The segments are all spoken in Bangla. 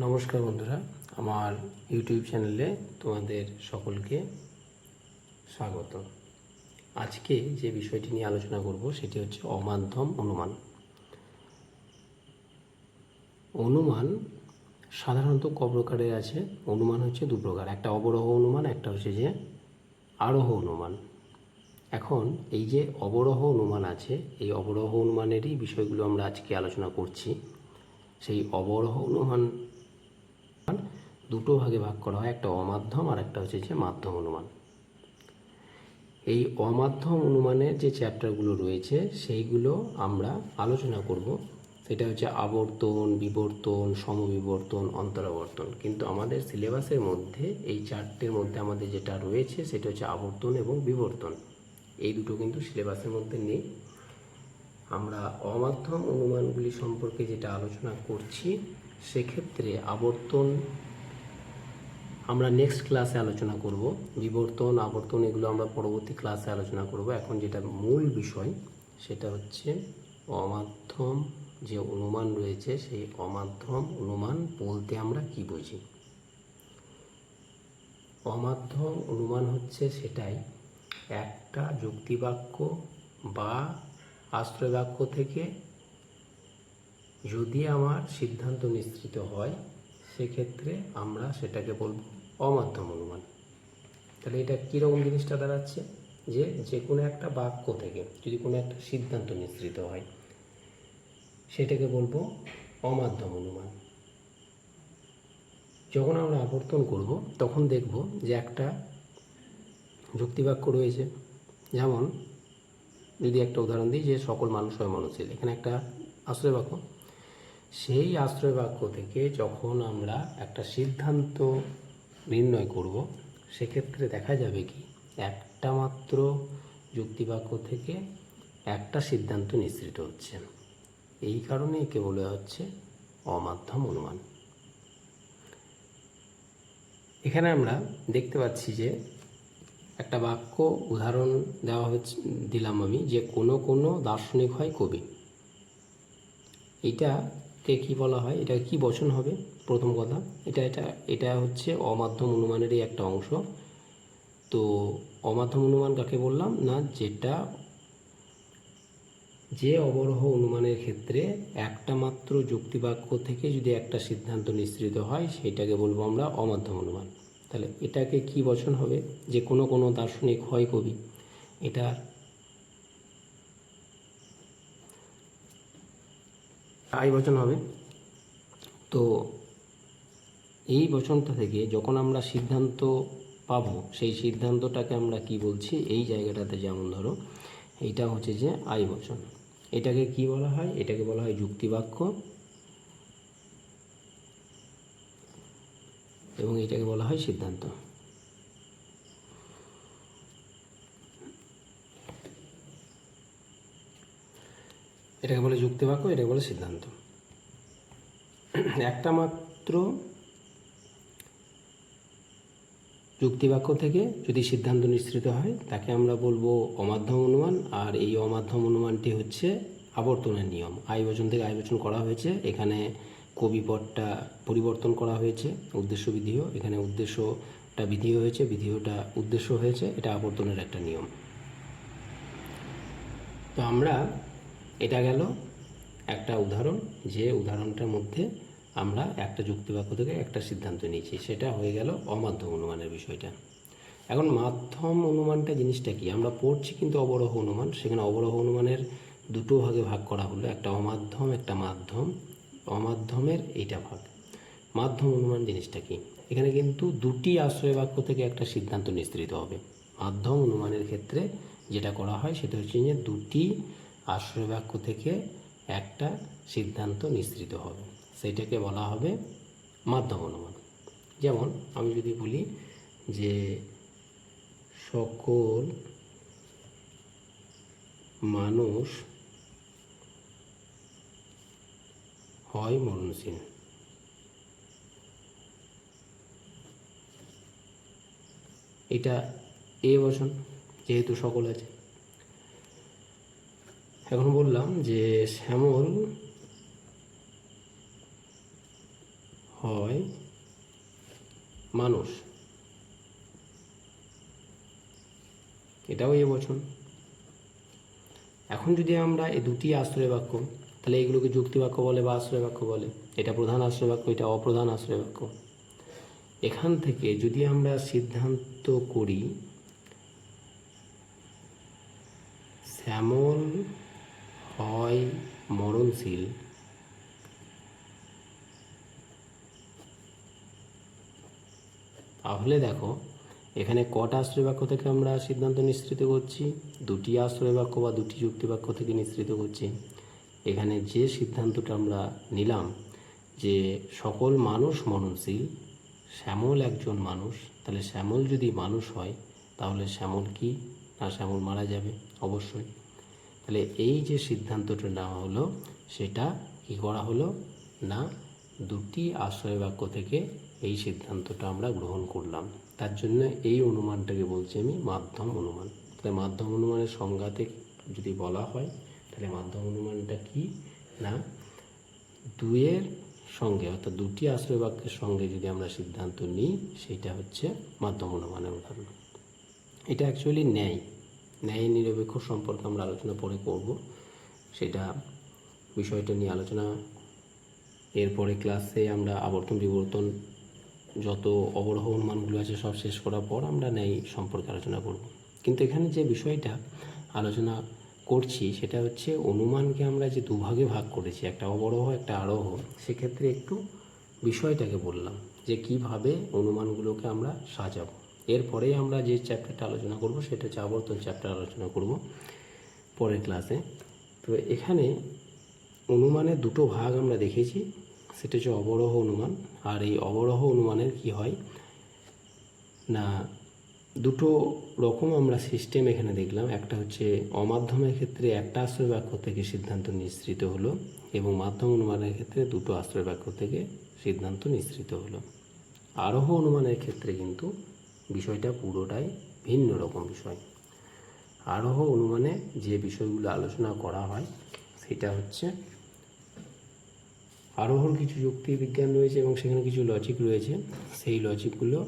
নমস্কার বন্ধুরা, আমার ইউটিউব চ্যানেলে তোমাদের সকলকে স্বাগত। আজকে যে বিষয়টি নিয়ে আলোচনা করব সেটি হচ্ছে অমাধ্যম অনুমান। অনুমান সাধারণত ক প্রকারের আছে? অনুমান হচ্ছে দু প্রকার, একটা অবরোহ অনুমান, একটা হচ্ছে যে আরোহ অনুমান। এখন এই যে অবরোহ অনুমান আছে, এই অবরোহ অনুমানেরই বিষয়গুলো আমরা আজকে আলোচনা করছি। সেই অবরোহ অনুমান দুটো ভাগে ভাগ করা হয়, একটা অমাধ্যম আর একটা হচ্ছে যে মাধ্যম অনুমান। এই অমাধ্যম অনুমানের যে চ্যাপ্টারগুলো রয়েছে, সেইগুলো আমরা আলোচনা করব। সেটা হচ্ছে আবর্তন, বিবর্তন, সমবিবর্তন, অন্তরাবর্তন। কিন্তু আমাদের সিলেবাসের মধ্যে, এই চারটের মধ্যে আমাদের যেটা রয়েছে, সেটা হচ্ছে আবর্তন এবং বিবর্তন। এই দুটো কিন্তু সিলেবাসের মধ্যে নেই। আমরা অমাধ্যম অনুমানগুলি সম্পর্কে যেটা আলোচনা করছি, সেক্ষেত্রে আবর্তন আমরা নেক্সট ক্লাসে আলোচনা করব। বিবর্তন, আবর্তন, এগুলো আমরা পরবর্তী ক্লাসে আলোচনা করব। এখন যেটা মূল বিষয়, সেটা হচ্ছে অমাধ্যম যে অনুমান রয়েছে, সেই অমাধ্যম অনুমান বলতে আমরা কি বুঝি? অমাধ্যম অনুমান হচ্ছে সেটাই একটা যুক্তিবাক্য বা আশ্রয় বাক্য থেকে যদি আমার সিদ্ধান্ত নিশ্চিত হয়, সেক্ষেত্রে আমরা সেটাকে বলব অমাধ্যম অনুমান তাহলে এটা কীরকম জিনিসটা দাঁড়াচ্ছে? যে যে কোনো একটা বাক্য থেকে যদি কোনো একটা সিদ্ধান্ত নিশ্চিত হয়, সেটাকে বলব অমাধ্যম অনুমান যখন আমরা আবর্তন করব, তখন দেখব যে একটা যুক্তিবাক্য রয়েছে। যেমন, যদি একটা উদাহরণ দিই যে সকল মানুষ হয় মনশীল, এখানে একটা আশ্রয় বাক্য। সেই আশ্রয় বাক্য থেকে যখন আমরা একটা সিদ্ধান্ত নির্ণয় করব, সেক্ষেত্রে দেখা যাবে কি, একটা মাত্র যুক্তিবাক্য থেকে একটা সিদ্ধান্ত নিঃসৃত হচ্ছে। এই কারণে একে বলে হচ্ছে অমাধ্যম অনুমান। এখানে আমরা দেখতে পাচ্ছি যে একটা বাক্য উদাহরণ দেওয়া হচ্ছে, দিলাম আমি, যে কোনো কোনো দার্শনিক হয় কবি। এটাকে কি বলা হয়? এটা কি বচন হবে? প্রথম কথা, এটা এটা এটা হচ্ছে অমাধ্যম অনুমানেরই একটা অংশ। তো অমাধ্যম অনুমান কাকে বললাম? না, যেটা যে অবরোহ অনুমানের ক্ষেত্রে একটা মাত্র যুক্তিবাক্য থেকে যদি একটা সিদ্ধান্ত নিঃসৃত হয়, সেটাকে বলব আমরা অমাধ্যম অনুমান। তাহলে এটাকে কি বচন হবে? যে কোনো কোনো দার্শনিক হয় কবি। এটা আই বচন হবে। তো এই বচনটা থেকে যখন আমরা সিদ্ধান্ত পাবো, সেই সিদ্ধান্তটাকে আমরা কি বলছি? এই জায়গাটাতে যেমন ধরো, এইটা হচ্ছে যে আই বচন। এটাকে কি বলা হয়? এটাকে বলা হয় যুক্তিবাক্য। এবং এটাকে বলা হয় সিদ্ধান্ত। এটাকে বলে যুক্তিবাক্য, এটাকে বলে সিদ্ধান্ত। একটা মাত্র যুক্তিবাক্য থেকে যদি সিদ্ধান্ত নিঃসৃত হয়, তাকে আমরা বলব অমাধ্যম অনুমান। আর এই অমাধ্যম অনুমানটি হচ্ছে আবর্তনের নিয়ম। আয় বচন থেকে আয় বচন করা হয়েছে। এখানে কবিপদটা পরিবর্তন করা হয়েছে, উদ্দেশ্য বিধিও এখানে উদ্দেশ্যটা বিধি হয়েছে বিধিওটা উদ্দেশ্য হয়েছে। এটা আবর্তনের একটা নিয়ম। তো আমরা, এটা গেল একটা উদাহরণ। যে উদাহরণটার মধ্যে আমরা একটা যুক্তিবাক্য থেকে একটা সিদ্ধান্ত নিয়েছি। সেটা হয়ে গেল অমাধ্যম অনুমানের বিষয়টা। এখন মাধ্যম অনুমানটা জিনিসটা কি? আমরা পড়ছি কিন্তু অবরোহ অনুমান। সেখানে অবরোহ অনুমানের দুটো ভাগে ভাগ করা হলো। একটা অমাধ্যম, একটা মাধ্যম। অমাধ্যমের এইটা ভাগ। মাধ্যম অনুমান জিনিসটা কি? এখানে কিন্তু দুটি আশ্রয় বাক্য থেকে একটা সিদ্ধান্ত নিঃসৃত হবে। মাধ্যম অনুমানের ক্ষেত্রে যেটা করা হয়, সেটা হচ্ছে যে দুটি আশ্রয় বাক্য থেকে একটা সিদ্ধান্ত নিঃসৃত হবে। সেটাকে বলা হবে মাধ্যম অনুমান যেমন আমি যদি বলি যে সকল মানুষ হয় মরণশীল। এটা এ বচন যেহেতু সকল আছে। এখন বললাম যে শ্যামল হয় মানুষ। এটাও এ বচন। এখন যদি আমরা এই দুটি আশ্রয় বাক্য তাহলে এগুলোকে যুক্তি বাক্য বলে বা আশ্রয় বাক্য বলে, এটা প্রধান আশ্রয় বাক্য এটা অপ্রধান আশ্রয় বাক্য এখান থেকে যদি আমরা সিদ্ধান্ত করি, শ্যামল হয় মরণশীল তাহলে দেখো, এখানে কটা আশ্রয় বাক্য থেকে আমরা সিদ্ধান্ত নিঃসৃত করছি? দুটি আশ্রয় বাক্য বা দুটি যুক্তি বাক্য থেকে নিঃসৃত করছি। এখানে যে সিদ্ধান্তটা আমরা নিলাম যে সকল মানুষ মননশীল, শ্যামল একজন মানুষ, তাহলে শ্যামল যদি মানুষ হয়, তাহলে শ্যামল কি না শ্যামল মারা যাবে? অবশ্যই। তাহলে এই যে সিদ্ধান্তটা নেওয়া হলো, সেটা কি করা হলো? না, দুটি আশ্রয় বাক্য থেকে এই সিদ্ধান্তটা আমরা গ্রহণ করলাম। তার জন্য এই অনুমানটাকে বলছি আমি মাধ্যম অনুমান। তাহলে মাধ্যম অনুমানের সংজ্ঞাতে যদি বলা হয়, তাহলে মাধ্যম অনুমানটা কি? না দুয়ের সঙ্গে, অর্থাৎ দুটি আশ্রয় বাক্যের সঙ্গে যদি আমরা সিদ্ধান্ত নিই, সেটা হচ্ছে মাধ্যম অনুমানের উদাহরণ। এটা অ্যাকচুয়ালি ন্যায়। ন্যায় নিরপেক্ষ সম্পর্কে আমরা আলোচনা পরে করব। সেটা বিষয়টা নিয়ে আলোচনা, এরপরে ক্লাসে আমরা আবর্তন বিবর্তন যত অবরোহ অনুমানগুলো আছে সব শেষ করার পর আমরা ন্যায় সম্পর্কে আলোচনা করব। কিন্তু এখানে যে বিষয়টা আলোচনা করছি, সেটা হচ্ছে অনুমানকে আমরা যে দুভাগে ভাগ করেছি, একটা অবরোহ, একটা আরোহ, সেক্ষেত্রে একটু বিষয়টাকে বললাম যে কীভাবে অনুমানগুলোকে আমরা সাজাবো। এরপরেই আমরা যে চ্যাপ্টারটা আলোচনা করব, সেটা হচ্ছে আবর্তন চ্যাপ্টার আলোচনা করব পরের ক্লাসে তো এখানে অনুমানের দুটো ভাগ আমরা দেখেছি। সেটা হচ্ছে অবরোহ অনুমান। আর এই অবরোহ অনুমানের কি হয়? না, দুটো রকম আমরা সিস্টেম এখানে দেখলাম। একটা হচ্ছে অমাধ্যমের ক্ষেত্রে একটা আশ্রয় বাক্য থেকে সিদ্ধান্ত নিঃসৃত হলো এবং মাধ্যম অনুমানের ক্ষেত্রে দুটো আশ্রয় বাক্য থেকে সিদ্ধান্ত নিঃসৃত হলো। আরোহ অনুমানের ক্ষেত্রে কিন্তু বিষয়টা পুরোটাই ভিন্ন রকম বিষয়। আরোহ অনুমানে যে বিষয়গুলো আলোচনা করা হয়, সেটা হচ্ছে আরোহর কিছু যুক্তি বিজ্ঞান রয়েছে এবং সেখানে কিছু লজিক রয়েছে। সেই লজিকগুলো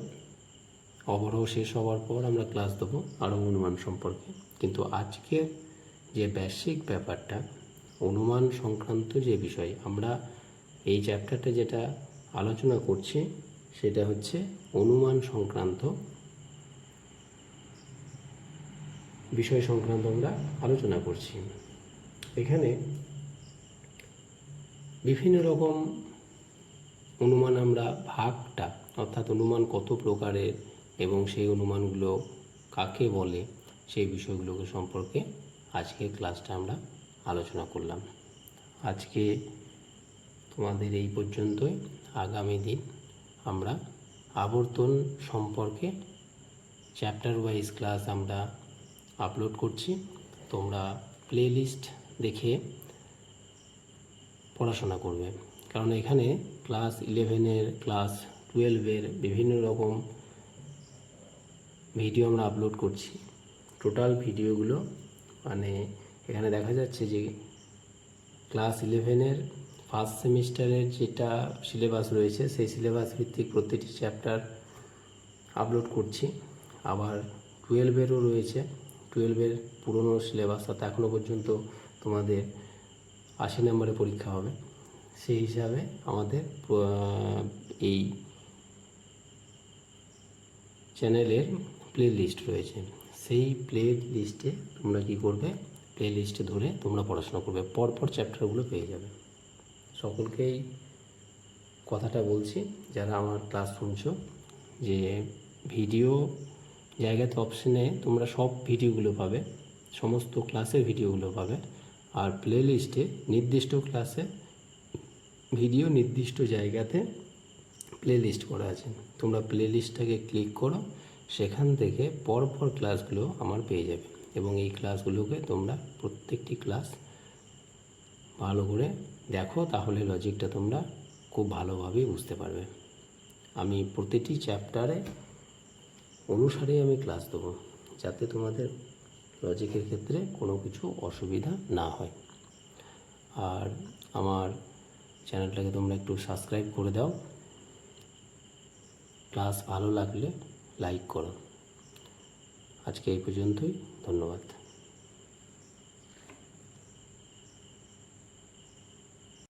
অবরোহ শেষ হওয়ার পর আমরা ক্লাস দেবো আরোহ অনুমান সম্পর্কে। কিন্তু আজকের যে বেসিক ব্যাপারটা, অনুমান সংক্রান্ত যে বিষয়, আমরা এই চ্যাপ্টারটা যেটা আলোচনা করছি, সেটা হচ্ছে অনুমান সংক্রান্ত বিষয় সংক্রান্ত আমরা আলোচনা করছি। এখানে বিভিন্ন রকম অনুমান আমরা ভাগটা, অর্থাৎ অনুমান কত প্রকারের এবং সেই অনুমানগুলো কাকে বলে, সেই বিষয়গুলোকে সম্পর্কে আজকে ক্লাসটা আমরা আলোচনা করলাম। আজকে তোমাদের এই পর্যন্তই। আগামী দিন আমরা আবর্তন সম্পর্কে চ্যাপ্টার ওয়াইজ ক্লাস আমরা আপলোড করছি। তোমরা প্লে লিস্ট দেখে পড়াশোনা করবে কারণ এখানে ক্লাস ইলেভেনের, ক্লাস টুয়েলভের বিভিন্ন রকম ভিডিও আমরা আপলোড করছি। টোটাল ভিডিওগুলো মানে এখানে দেখা যাচ্ছে যে ক্লাস ইলেভেনের ফার্স্ট সেমিস্টারের যেটা সিলেবাস রয়েছে, সেই সিলেবাস ভিত্তিক প্রতিটি চ্যাপ্টার আপলোড করছি। আবার টুয়েলভেরও রয়েছে। টুয়েলভের পুরনো সিলেবাস অর্থাৎ এখনও পর্যন্ত তোমাদের আশি নম্বরে পরীক্ষা হবে। সেই হিসাবে আমাদের এই চ্যানেলের প্লে লিস্ট রয়েছে। সেই প্লে লিস্টে তোমরা কী করবে? প্লে লিস্টে ধরে তোমরা পড়াশোনা করবে। পরপর চ্যাপ্টারগুলো পেয়ে যাবে। সকলকেই কথাটা বলছি, যারা আমার ক্লাস শুনছো, যে ভিডিও জায়গাতে অপশনে তোমরা সব ভিডিওগুলো পাবে। সমস্ত ক্লাসের ভিডিওগুলো পাবে। আর প্লে লিস্টে নির্দিষ্ট ক্লাসে ভিডিও নির্দিষ্ট জায়গাতে প্লে লিস্ট করা আছে। তোমরা প্লে লিস্টটাকে ক্লিক করো, সেখান থেকে পরপর ক্লাসগুলো আমার পেয়ে যাবে। এবং এই ক্লাসগুলোকে তোমরা প্রত্যেকটি ক্লাস ভালো করে দেখো, তাহলে লজিকটা তোমরা খুব ভালোভাবেই বুঝতে পারবে। আমি প্রতিটি চ্যাপ্টারে অনুসারে আমি ক্লাস দেবো, যাতে তোমাদের লজিকের ক্ষেত্রে কোনো কিছু অসুবিধা না হয়। আর আমার চ্যানেলটাকে তোমরা একটু সাবস্ক্রাইব করে দাও। ক্লাস ভালো লাগলে লাইক করো। আজকে এই পর্যন্তই, ধন্যবাদ।